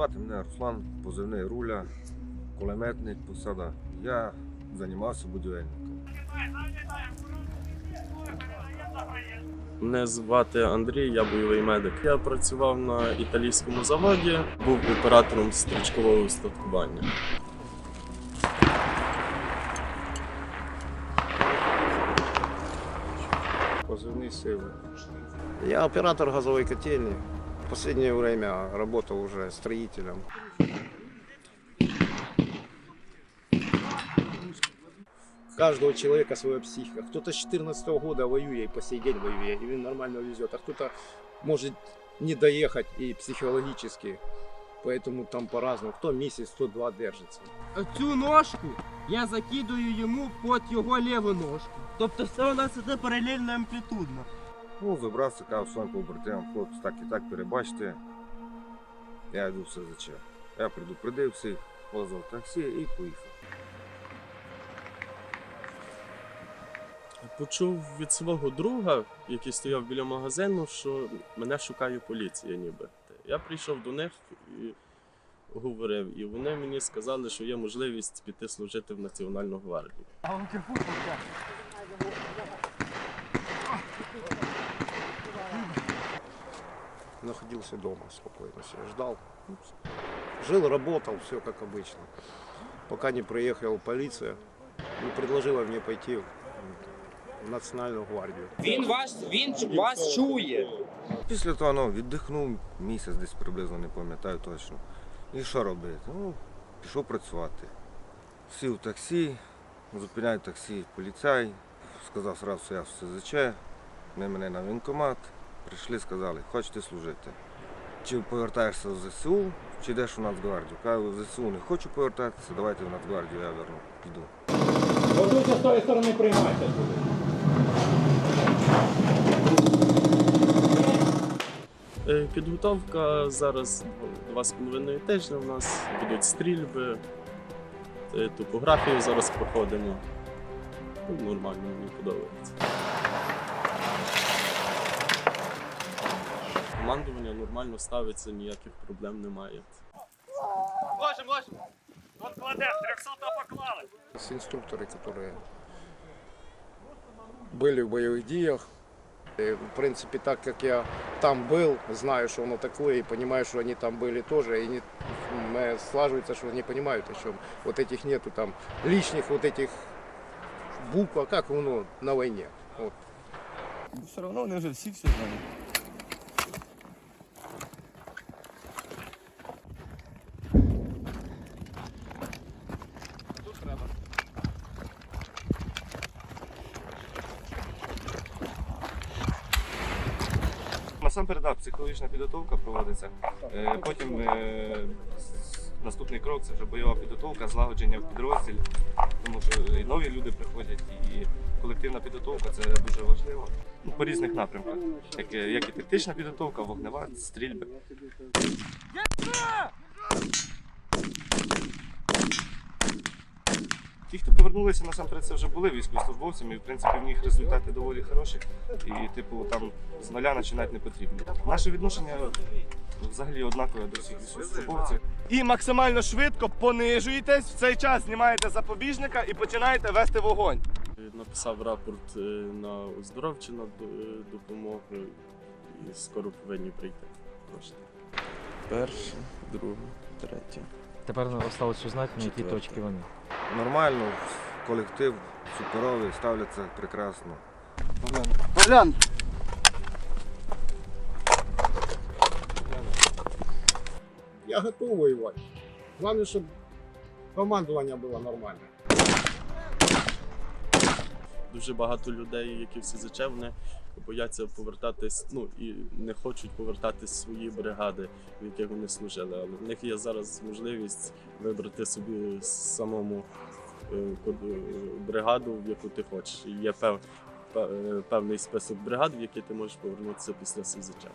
Звати мене Руслан, позивний руля, кулеметник, посада. Я займався будівельником. Мене звати Андрій, я бойовий медик. Я працював на італійському заводі, був оператором стрічкового устаткування. позывные силы. Я оператор газовой котельни. В последнее время работал уже строителем. У каждого человека своя психика. Кто-то с 14 года воюет и по сей день воюет, и нормально везет, а кто-то может не доехать и психологически. Поэтому там по-разному. Кто месяц, кто два держится. Цю ножку я закидую йому під його ліву ножку. Тобто все у нас іде паралельно амплітудно. Ну, вибрався, казав своїм побратимам, хлопці, так і так, перебачте. Я йду в СЗЧ. Я предупредив всіх, позвав таксі і поїхав. Почув від свого друга, який стояв біля магазину, що мене шукає поліція ніби. Я прийшов до них і говорив, і вони мені сказали, що є можливість піти служити в Національну гвардію. Находился дома спокойно себе, ждал. Жил, работал, все как обычно. Пока не приехала полиция и предложила мне пойти в Национальную гвардию. Він вас, він вас чує. Після того ну, віддихнув місяць десь приблизно, не пам'ятаю точно. І що робити? Ну, пішов працювати. Сів в таксі, зупиняє таксі поліцай, сказав сразу, що я в СЗЧ, вони мене на воєнкомат. Прийшли, сказали, хочете служити. Чи повертаєшся в ЗСУ, чи йдеш у Нацгвардію? Кажу, в ЗСУ не хочу повертатися, давайте в Нацгвардію, я верну, піду. Готуйся з тої сторони приймайте. Е, Підготовка зараз два з половиною тижня. У нас будуть стрільби, е, топографію зараз проходимо. Ну, Нормально, мені подобається Командування нормально ставиться, ніяких проблем немає. С инструкторы, которые были в боевых действиях. И, в принципе, так как я там был, знаю, что оно такое, и понимаю, что они там были тоже, и не, м, слаживается, что они понимают, о чем. Вот этих нету там лишних вот этих букв, а как оно на войне. Вот. Все одно вони вже всі все знають. Насамперед, да, психологічна підготовка проводиться. Е, Потім е, наступний крок це вже бойова підготовка, злагодження в підрозділі, тому що і нові люди приходять, і колективна підготовка це дуже важливо. Ну, по різних напрямках, як, як і тактична підготовка, вогнева, стрільби. Ті, хто повернулися, насамперед це вже були військовослужбовцями, і в принципі в них результати доволі хороші. І, типу, там з нуля починати не потрібно. Наше відношення взагалі однакове до всіх військовослужбовців. і максимально швидко понижуєтесь, в цей час знімаєте запобіжника і починаєте вести вогонь. Написав рапорт е, на оздоровчу е, допомогу і скоро повинні прийти. Кошти. Перше, друге, третє. Тепер осталось узнати, на які точки вони. Нормально, колектив суперовий, ставляться прекрасно. Я готов воевать. Главное, чтобы командование было нормальное. Дуже багато людей, які в СЗЧ, вони бояться повертатись, ну і не хочуть повертатись свої бригади, в яких вони служили. Але в них є зараз можливість вибрати собі самому е, е, бригаду, в яку ти хочеш. І є пев, пе- е, певний список бригад, в які ти можеш повернутися після СЗЧ.